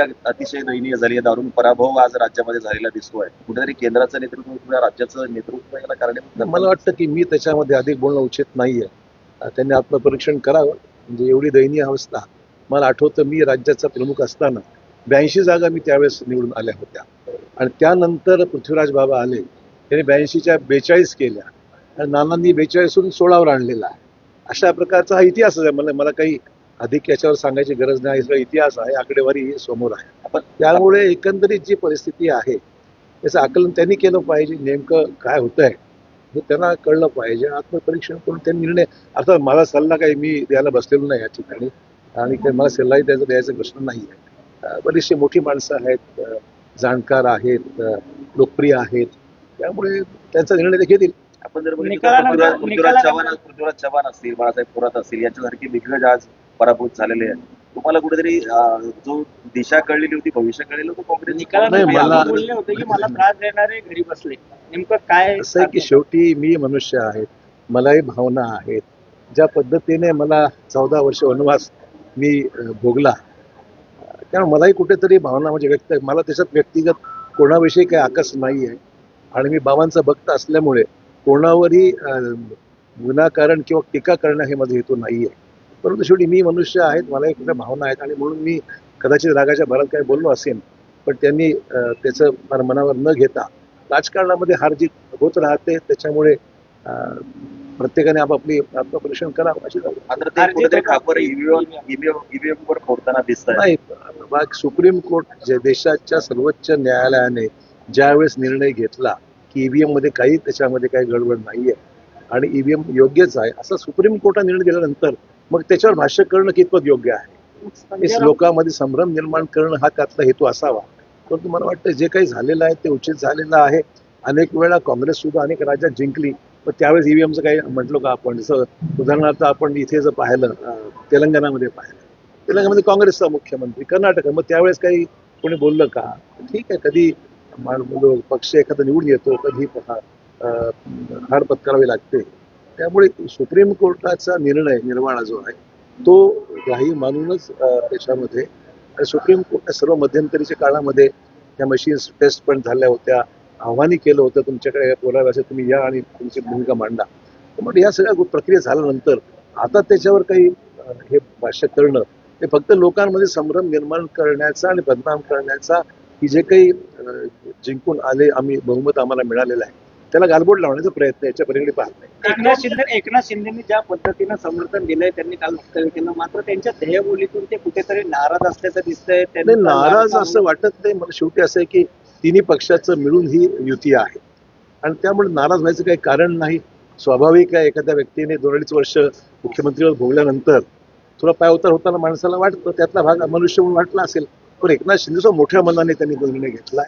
परिस्थिती अतिशय दयनीय झाली आहे दारुण पराभव आज राज्यामध्ये झालेला दिसतोय. कुठेतरी केंद्राचं नेतृत्व किंवा राज्याचं नेतृत्व याला कारणीभूत मला वाटतं की मी त्याच्यामध्ये अधिक बोलणं उचित नाहीये. त्यांनी आत्मपरीक्षण करावं. म्हणजे एवढी दयनीय अवस्था. मला आठवतं मी राज्याचा प्रमुख असताना ब्याऐंशी जागा मी त्यावेळेस निवडून आल्या होत्या. आणि त्यानंतर पृथ्वीराज बाबा आले. त्यांनी ब्याऐंशीच्या बेचाळीस केल्या. आणि नानांनी बेचाळीसून सोळावर आणलेला. आहे अशा प्रकारचा हा इतिहास आहे. मला मला काही अधिक याच्यावर सांगायची गरज नाही. सगळा इतिहास आहे आकडेवारी ही समोर आहे. त्यामुळे एकंदरीत जी परिस्थिती आहे त्याचं आकलन त्यांनी केलं पाहिजे. नेमकं काय होत आहे हे त्यांना कळलं पाहिजे. आत्मपरीक्षण करून त्यांनी निर्णय अर्थात मला सल्ला काही मी द्यायला बसलेलो नाही या ठिकाणी. आणि काही मला सल्लाही द्यायचा द्यायचा प्रश्न नाही आहे. बरीचशी मोठी माणसं आहेत जाणकार आहेत लोकप्रिय आहेत. त्यामुळे त्यांचा निर्णय ते घेतील. आपण जर पृथ्वीराज चव्हाण पृथ्वीराज चव्हाण असतील बाळासाहेब थोरात असतील यांच्यासारखे दिग्गज आज पराभूत झालेले आहेत. तुम्हाला कुठेतरी जो दिशा कळलेली होती भविष्य कळलेलं होतं काँग्रेस बोलले होते की मला त्रास देणारे घरी बसले. नेमकं काय असं आहे की शेवटी मी मनुष्य आहेत मलाही भावना आहेत. ज्या पद्धतीने मला चौदा वर्ष वनवास मी भोगला त्यामुळे मलाही कुठेतरी भावना म्हणजे व्यक्त मला त्याच्यात व्यक्तिगत कोणाविषयी काही आकस नाही आहे. आणि मी बाबांचा भक्त असल्यामुळे कोणावरही विनाकारण किंवा टीका करणं हे माझा हेतू नाही आहे परंतु शेवटी मी मनुष्य आहेत मलाही कुठल्या भावना आहेत आणि म्हणून मी कदाचित रागाच्या भरात काही बोललो असेल पण त्यांनी त्याचं फार मनावर न घेता राजकारणामध्ये हार जीत होत राहते त्याच्यामुळे प्रत्येकाने आपापली आत्मपरीक्षण करावं अशी नाही सुप्रीम कोर्ट जे देशाच्या सर्वोच्च न्यायालयाने ज्यावेळेस निर्णय घेतला की ईव्हीएममध्ये काही त्याच्यामध्ये काही गडबड नाहीये आणि ईव्हीएम योग्यच आहे असं सुप्रीम कोर्टाने निर्णय दिल्यानंतर मग त्याच्यावर भाष्य करणं कितपत योग्य आहे? हे लोकांमध्ये संभ्रम निर्माण करणं हा त्यातला हेतू असावा. परंतु मला वाटतं जे काही झालेलं आहे ते उचित झालेलं आहे. अनेक वेळा काँग्रेस सुद्धा अनेक राज्यात जिंकली. पण त्यावेळेस ईव्हीएमचं काही म्हटलो का आपण? जसं उदाहरणार्थ आपण इथे जर पाहिलं तेलंगणामध्ये पाहिलं. तेलंगणामध्ये काँग्रेसचा मुख्यमंत्री कर्नाटक मग त्यावेळेस काही कोणी बोललं का? ठीक आहे कधी पक्ष एखादा निवडून येतो कधी हार पत्करावी लागते. त्यामुळे सुप्रीम कोर्टाचा निर्णय निर्माणा जो आहे तो ग्राही मानूनच अं, त्याच्यामध्ये आणि सुप्रीम कोर्टने सर्व मध्यंतरीच्या काळामध्ये त्या मशीन्स टेस्ट पण झाल्या होत्या आव्हानी केलं होतं तुमच्याकडे बोलाव्याचं तुम्ही या आणि तुमची भूमिका मांडा. म्हणजे या सगळ्या प्रक्रिया झाल्यानंतर आता त्याच्यावर काही हे भाष्य करणं ते फक्त लोकांमध्ये संभ्रम निर्माण करण्याचा आणि बदनाम करण्याचा की जे काही जिंकून आले आम्ही बहुमत आम्हाला मिळालेलं आहे. त्याला गालबोट लावण्याचा प्रयत्न याच्या पलीकडे पाहत नाही. एकनाथ शिंदे एकनाथ शिंदेनी ज्या पद्धतीनं समर्थन दिलंय त्यांनी काल वक्तव्य केलं. मात्र त्यांच्या ध्येयबोलीतून ते कुठेतरी नाराज असल्याचं दिसतंय. त्यांनी नाही नाराज असं वाटत नाही. मला शेवटी असं आहे की तिन्ही पक्षाचं मिळून ही युती आहे. आणि त्यामुळे नाराज व्हायचं काही कारण नाही. स्वाभाविक आहे एखाद्या व्यक्तीने दोन अडीच वर्ष मुख्यमंत्रीवर भोगल्यानंतर थोडा पाय उतार होताना माणसाला वाटतं त्यातला भाग मनुष्य म्हणून वाटला असेल. पण एकनाथ शिंदे मोठ्या मनाने त्यांनी तो निर्णय घेतला